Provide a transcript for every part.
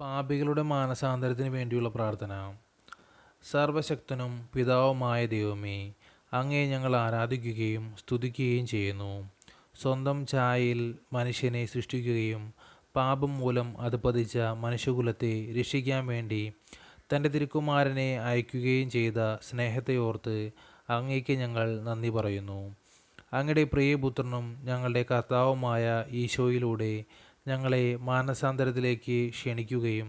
പാപികളുടെ മാനസാന്തരത്തിന് വേണ്ടിയുള്ള പ്രാർത്ഥന. സർവശക്തനും പിതാവുമായ ദൈവമേ അങ്ങേ ഞങ്ങൾ ആരാധിക്കുകയും സ്തുതിക്കുകയും ചെയ്യുന്നു. സ്വന്തം ചായയിൽ മനുഷ്യനെ സൃഷ്ടിക്കുകയും പാപം മൂലം അത് പതിച്ച മനുഷ്യകുലത്തെ രക്ഷിക്കാൻ വേണ്ടി തന്റെ തിരുക്കുമാരനെ അയക്കുകയും ചെയ്ത സ്നേഹത്തെ ഓർത്ത് അങ്ങേക്ക് ഞങ്ങൾ നന്ദി പറയുന്നു. അങ്ങയുടെ പ്രിയപുത്രനും ഞങ്ങളുടെ കർത്താവുമായ ഈശോയിലൂടെ ഞങ്ങളെ മാനസാന്തരത്തിലേക്ക് ക്ഷണിക്കുകയും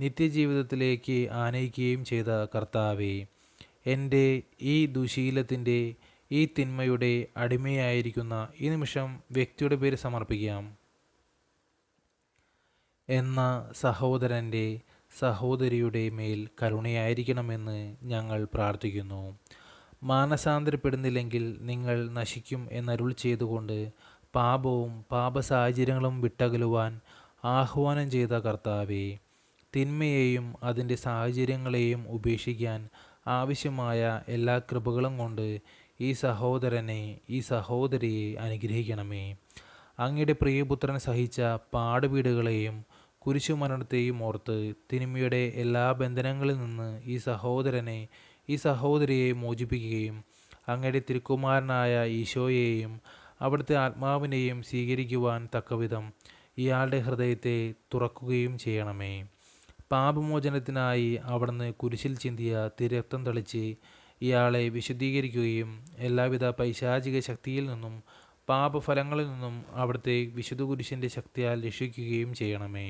നിത്യജീവിതത്തിലേക്ക് ആനയിക്കുകയും ചെയ്ത കർത്താവെ എന്റെ ഈ ദുശീലത്തിന്റെ ഈ തിന്മയുടെ അടിമയായിരിക്കുന്ന ഈ നിമിഷം വ്യക്തിയുടെ പേര് സമർപ്പിക്കാം. എന്ന സഹോദരന്റെ സഹോദരിയുടെ മേൽ കരുണയായിരിക്കണമെന്ന് ഞങ്ങൾ പ്രാർത്ഥിക്കുന്നു. മാനസാന്തരപ്പെടുന്നില്ലെങ്കിൽ നിങ്ങൾ നശിക്കും എന്നരുൾ ചെയ്തുകൊണ്ട് പാപവും പാപസാഹചര്യങ്ങളും വിട്ടകലുവാൻ ആഹ്വാനം ചെയ്ത കർത്താവെ തിന്മയെയും അതിന്റെ സാഹചര്യങ്ങളെയും ഉപേക്ഷിക്കാൻ ആവശ്യമായ എല്ലാ കൃപകളും കൊണ്ട് ഈ സഹോദരനെ ഈ സഹോദരിയെ അനുഗ്രഹിക്കണമേ. അങ്ങയുടെ പ്രിയപുത്രൻ സഹിച്ച പാടുവീടുകളെയും കുരിശുമരണത്തെയും ഓർത്ത് തിന്മയുടെ എല്ലാ ബന്ധനങ്ങളിൽ നിന്ന് ഈ സഹോദരനെ ഈ സഹോദരിയെ മോചിപ്പിക്കുകയും അങ്ങയുടെ തിരുക്കുമാരനായ ഈശോയെയും അവിടുത്തെ ആത്മാവിനെയും സ്വീകരിക്കുവാൻ തക്കവിധം ഇയാളുടെ ഹൃദയത്തെ തുറക്കുകയും ചെയ്യണമേ. പാപമോചനത്തിനായി അവിടുന്ന് കുരിശിൽ ചിന്തിയ തിരക്തം തളിച്ച് ഇയാളെ വിശുദ്ധീകരിക്കുകയും എല്ലാവിധ പൈശാചിക ശക്തിയിൽ നിന്നും പാപഫലങ്ങളിൽ നിന്നും അവിടുത്തെ വിശുദ്ധ കുരിശിന്റെ ശക്തിയാൽ രക്ഷിക്കുകയും ചെയ്യണമേ.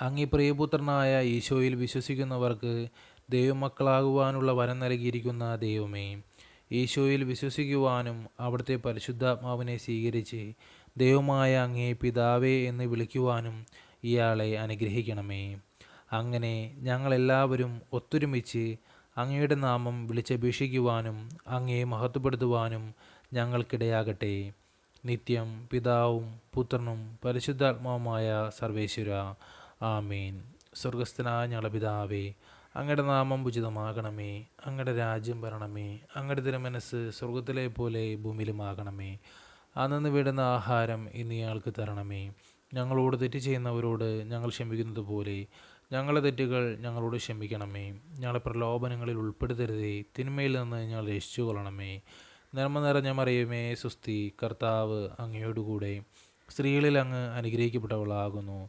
അങ്ങി പ്രിയപുത്രനായ ഈശോയിൽ വിശ്വസിക്കുന്നവർക്ക് ദൈവമക്കളാകുവാനുള്ള വരം നൽകിയിരിക്കുന്ന ദൈവമേ ഈശോയിൽ വിശ്വസിക്കുവാനും അവിടുത്തെ പരിശുദ്ധാത്മാവിനെ സ്വീകരിച്ച് ദൈവമായ അങ്ങേ പിതാവേ എന്ന് വിളിക്കുവാനും ഇയാളെ അനുഗ്രഹിക്കണമേ. അങ്ങനെ ഞങ്ങളെല്ലാവരും ഒത്തൊരുമിച്ച് അങ്ങയുടെ നാമം വിളിച്ചപേക്ഷിക്കുവാനും അങ്ങയെ മഹത്വപ്പെടുത്തുവാനും ഞങ്ങൾക്കിടയാകട്ടെ. നിത്യം പിതാവും പുത്രനും പരിശുദ്ധാത്മാവുമായ സർവേശ്വര. ആമീൻ. സ്വർഗസ്ഥനായ ഞങ്ങളുടെ പിതാവേ അങ്ങയുടെ നാമം ഉചിതമാകണമേ അങ്ങയുടെ രാജ്യം വരണമേ അങ്ങയുടെ തിരുമനസ് സ്വർഗത്തിലെ പോലെ ഭൂമിയിലുമാകണമേ. അന്നു വിടുന്ന ആഹാരം ഇന്ന് ഇയാൾക്ക് തരണമേ. ഞങ്ങളോട് തെറ്റ് ചെയ്യുന്നവരോട് ഞങ്ങൾ ക്ഷമിക്കുന്നത് പോലെ ഞങ്ങളുടെ തെറ്റുകൾ ഞങ്ങളോട് ക്ഷമിക്കണമേ. ഞങ്ങളെ പ്രലോഭനങ്ങളിൽ ഉൾപ്പെടുത്തരുതേ തിന്മയിൽ നിന്ന് ഞങ്ങൾ രക്ഷിച്ചു കൊള്ളണമേ നന്മ നിറഞ്ഞ മറിയുമേ സുസ്തി കർത്താവ് അങ്ങയോടുകൂടെ. സ്ത്രീകളിൽ അങ്ങ് അനുഗ്രഹിക്കപ്പെട്ടവളാകുന്നു.